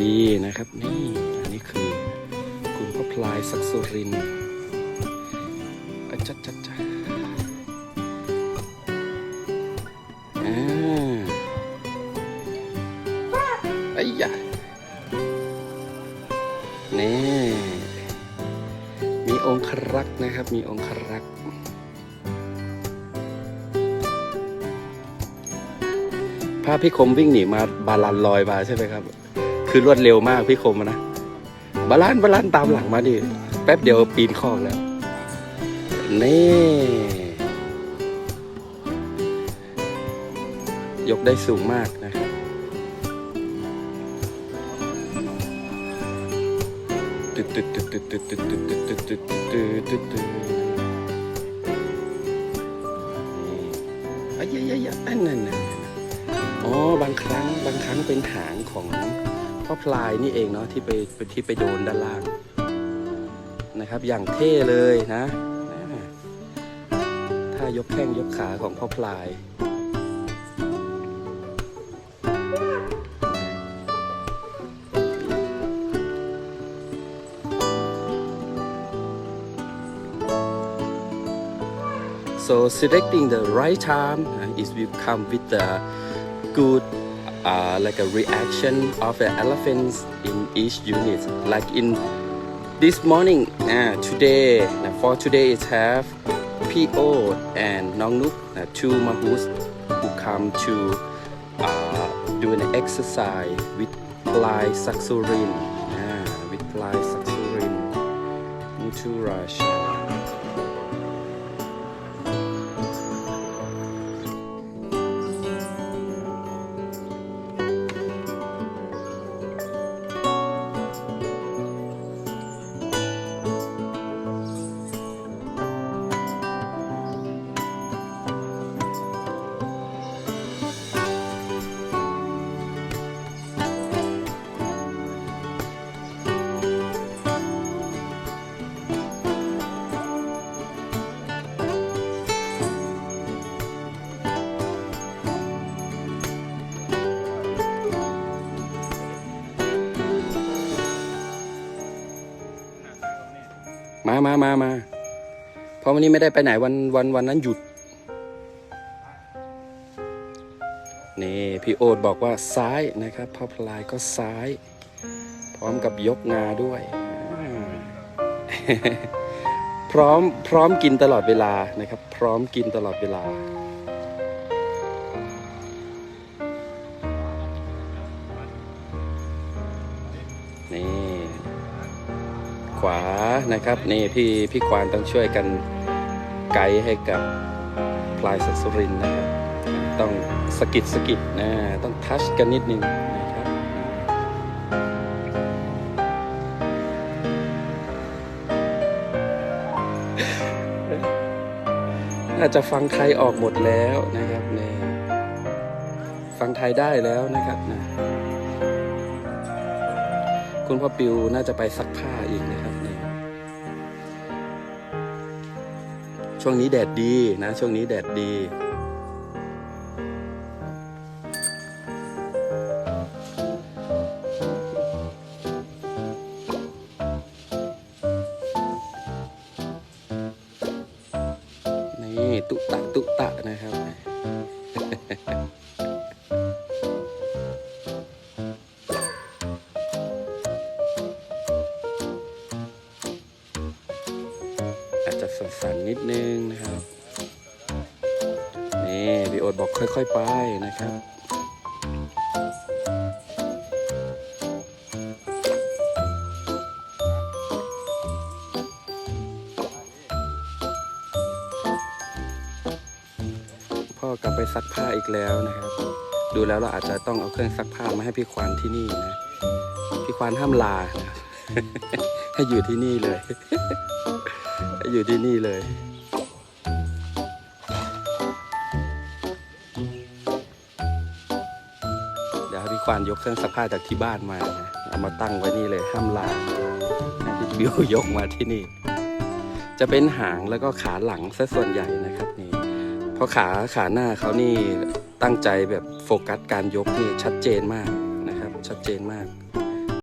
ดีๆนะครับ นี่อันนี้คือคุณพ่อพลายศักสุรินอจัดจัดจัดอไอ้ยะนี่ มีองครักษ์นะครับ มีองครักษ์ภาพพี่คมวิ่งหนีมาบาลันลอยมาใช่ไหมครับ คือรวดเร็วมากพี่คมนะบาลานบาลานตามหลังมาดิแป๊บเดียวปีนคอกแล้ว นี่ ยกได้สูงมากนะครับตึ๊ดตึ๊ดตึ๊ดตึ๊ดตึ๊ดตึ๊ดตึ๊ดตึ๊ดตึ๊ดตึ๊ดตึ๊ดตึ๊ดนี่อ้ยยยอันนั้นน่ะอ๋อบางครั้งบางครั้งเป็นหางของ พ่อพลายนี่เองเนาะที่ไปที่ไปโดนด้านล่างนะครับ อย่างเท่เลยนะถ้ายกแข้งยกขาของพ่อพลาย So selecting the right time is will come with the good uh, like a reaction of the elephants in each unit. Like in this morning, uh, today uh, for today it have PO and Nong Nuk, uh, two mahus who come to uh, do an exercise with Ply Saksurin, uh, with Ply Saksurin, มามามามาเพราะวันนี้ไม่ได้ไปไหนวันวันวันนั้นหยุด นี่พี่โอ๊ตบอกว่าซ้ายนะครับพ่อพลายก็ซ้าย พร้อมกับยกงาด้วย พร้อมพร้อมกินตลอดเวลานะครับ พร้อมกินตลอดเวลานี่ ขวานะครับนี่พี่พี่ควานต้องช่วยกันไกด์ให้กับพลายสักสุรินนะครับต้องสะกิดสะกิดนะต้องทัชกันนิดนึงนะครับอาจจะฟังไทยออกหมดแล้วนะครับเนี่ยฟังไทยได้แล้วนะครับนะ คุณพ่อปิวน่าจะไปซักผ้าอีกนะครับนี่ช่วงนี้แดดดีนะ ช่วงนี้แดดดี นี่ ตุตะ ตุตะนะครับ อาจจะสั่นๆนิดนึงนะครับ นี่พี่โอ๊ตบอกค่อย ๆ ไปนะครับพ่อกลับไปซักผ้าอีกแล้วนะครับ ดูแล้วเราอาจจะต้องเอาเครื่องซักผ้ามาให้พี่ควานที่นี่นะ พี่ควานห้ามลานะ ให้อยู่ที่นี่เลย ให้อยู่ที่นี่เลยเดี๋ยวให้พี่ควานยกเครื่องซักผ้าจากที่บ้านมานะเอามาตั้งไว้นี่เลยห้ามลาให้พี่บิวยกมาที่นี่ จะเป็นหางแล้วก็ขาหลังซะส่วนใหญ่นะครับนี่เพราะขาขาหน้าเขานี่ตั้งใจแบบโฟกัสการยกนี่ชัดเจนมากนะครับ ชัดเจนมาก